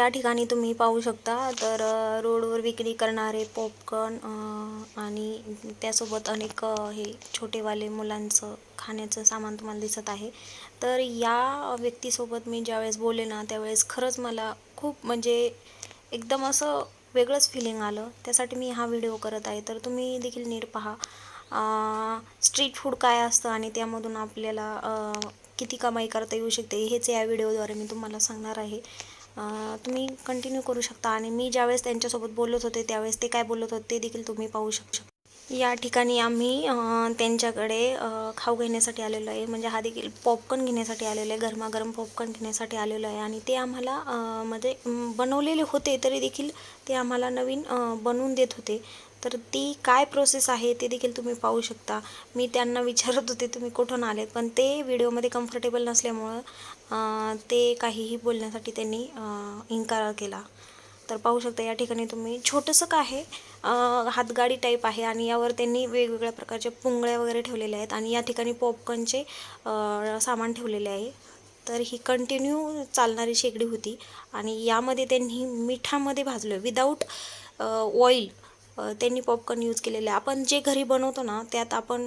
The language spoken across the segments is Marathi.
या ठिकाणी तुम्ही पाहू शकता. तर रोडवर विक्री करणारे पॉपकॉर्न आणि त्यासोबत अनेक हे छोटेवाले मुलांचं खाण्याचं सामान तुम्हाला दिसत आहे. तर या व्यक्तीसोबत मी ज्यावेळेस बोले ना त्यावेळेस खरंच मला खूप म्हणजे एकदम असं वेगळंच फिलिंग आलं. त्यासाठी मी हा व्हिडिओ करत आहे. तर तुम्ही देखील नीट पहा. स्ट्रीट फूड काय असतं आणि त्यामधून आपल्याला किती कमाई करता येऊ शकते हेच या व्हिडिओद्वारे मी तुम्हाला सांगणार आहे. तुम्ही कंटिन्यू करू शकता. आणि मी ज्यावेळेस त्यांच्यासोबत बोलत होते त्यावेळेस ते काय बोलत होते ते देखील तुम्ही पाहू शकता. या ठिकाणी आम्ही त्यांच्याकडे खाऊ घेण्यासाठी आलेलो आहे. म्हणजे हा देखील पॉपकॉर्न घेण्यासाठी आलेलो आहे. गरमागरम पॉपकॉर्न घेण्यासाठी आलेलो आहे. आणि ते आम्हाला म्हणजे बनवलेले होते तरी देखील ते आम्हाला नवीन बनवून देत होते. तर ती काय प्रोसेस आहे ते देखील तुम्ही पाहू शकता. मी त्यांना विचारत होते तुम्ही कुठून आलेत? पण ते व्हिडिओमध्ये कम्फर्टेबल नसल्यामुळं ते काहीही बोलण्यासाठी त्यांनी इन्कार केला. तर पाहू शकता या ठिकाणी तुम्ही छोटंसं का आहे हातगाडी टाईप आहे आणि यावर त्यांनी वेगवेगळ्या प्रकारच्या पुंगळ्या वगैरे ठेवलेल्या आहेत आणि या ठिकाणी पॉपकॉर्नचे सामान ठेवलेले आहे. तर ही कंटिन्यू चालणारी शेगडी होती आणि यामध्ये त्यांनी मिठामध्ये भाजलं. विदाऊट ऑइल त्यांनी पॉपकॉर्न यूज केलेले आहे. आपण जे घरी बनवतो ना त्यात आपण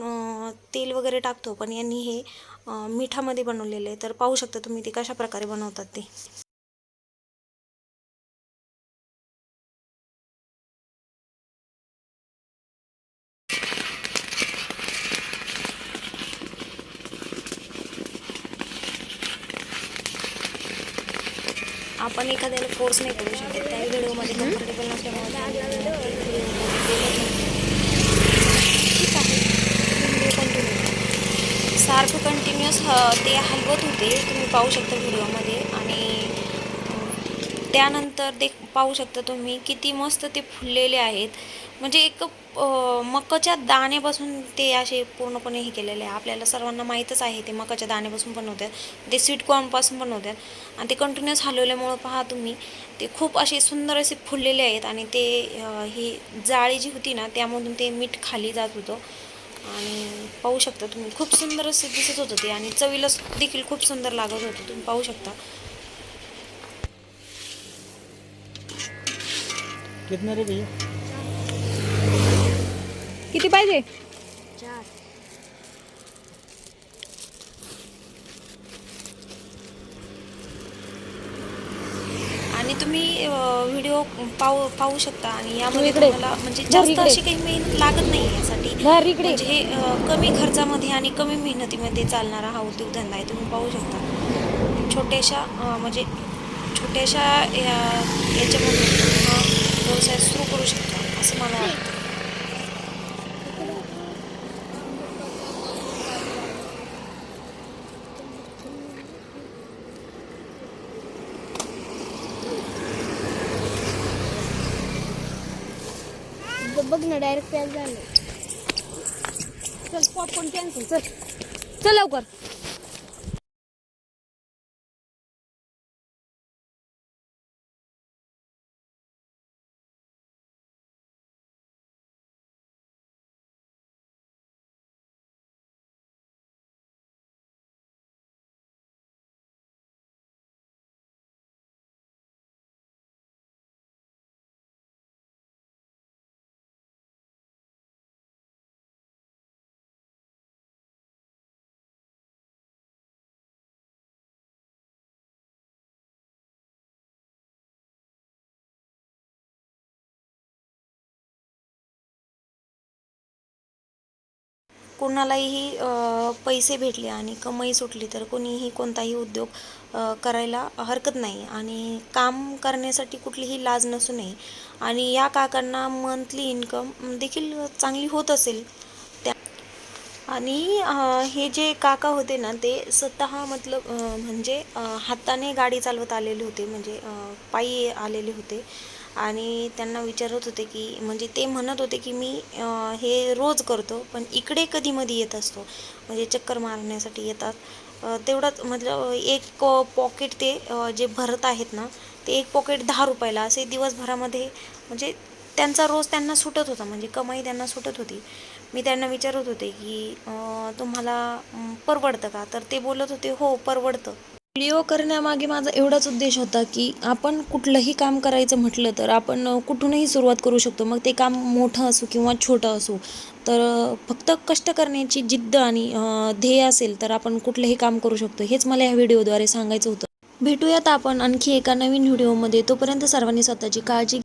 तेल वगैरे टाकतो पण यांनी हे मिठामध्ये बनवलेलं आहे. तर पाहू शकता तुम्ही ते कशा प्रकारे बनवतात ते. आपण एखाद्याला फोर्स नाही करू शकत. त्या व्हिडिओमध्ये कम्फर्टेबल नसल्यामुळे. ठीक आहे. व्हिडिओ कंटिन्यू सारखं कंटिन्युअस ते हलवत होते. तुम्ही पाहू शकता व्हिडिओमध्ये. आणि त्यानंतर ते पाहू शकता तुम्ही किती मस्त ते फुललेले आहेत. म्हणजे एक मकाच्या दाण्यापासून ते असे पूर्णपणे हे केलेले आहे. आपल्याला सर्वांना माहीतच आहे ते मकाच्या दाण्यापासून बनवतात ते स्वीट कॉर्नपासून बनवतात आणि ते कंटिन्युअस हलवल्यामुळं पहा तुम्ही ते खूप असे सुंदर असे फुललेले आहेत आणि ते ही जाळी जी होती ना त्यामधून ते मीठ खाली जात होतं. आणि पाहू शकता तुम्ही खूप सुंदर असे दिसत होतं ते आणि चवीला देखील खूप सुंदर लागत होतं. तुम्ही पाहू शकता. कितने रे भैया किती पाहिजे? आणि तुम्ही व्हिडिओ पाहू पाहू शकता. आणि यामध्ये. तुम्हाला म्हणजे जास्त. अशी काही मेहनत लागत नाही यासाठी. म्हणजे हे कमी खर्चामध्ये आणि कमी मेहनतीमध्ये चालणारा हा उद्योगधंदा आहे. तुम्ही पाहू शकता. छोट्याशा म्हणजे छोट्याशा या- याच्यामधून हा व्यवसाय सुरू करू शकता असं मला वाटतं. बघ ना डायरेक्ट प्याज झालं. चल पॉपकॉर्न कॅन्सल चल. चल लवकर. कोणालाही पैसे भेटले आणि कमाई सुटली तर कोणीही कोणताही उद्योग करायला हरकत नाही. आणि काम करण्यासाठी कुठलीही लाज नसू नये. आणि या काकांना मंथली इन्कम देखील चांगली होत असेल. त्या आणि हे जे काका होते ना ते स्वतः मतलब म्हणजे हाताने गाडी चालवत आलेले होते. म्हणजे पायी आलेले होते. आणि त्यांना विचारत होते की म्हणजे ते म्हणत होते की मी हे रोज करतो पण इकडे कधी येत असतो. म्हणजे चक्कर मारण्यासाठी येतात. तेवढंच तेवढाच मतलब एक पॉकेट ते जे भरत आहेत ना ते एक पॉकेट दहा रुपयाला असे दिवसभरामध्ये म्हणजे त्यांचा रोज त्यांना सुटत होता म्हणजे कमाई त्यांना सुटत होती. मी त्यांना विचारत होते की तुम्हाला परवडतं का? तर ते बोलत होते हो परवडतं. व्हिडिओ करण्यामागे माझा एवढाच उद्देश होता की आपण कुठलंही काम करायचं म्हटलं तर आपण कुठूनही सुरुवात करू शकतो. मग ते काम मोठं असू किंवा छोटं असू तर फक्त कष्ट करण्याची जिद्द आणि ध्येय असेल तर आपण कुठलंही काम करू शकतो हेच मला ह्या व्हिडिओद्वारे सांगायचं होतं. भेटूयात आपण आणखी एका नवीन व्हिडिओमध्ये. तोपर्यंत सर्वांनी स्वतःची काळजी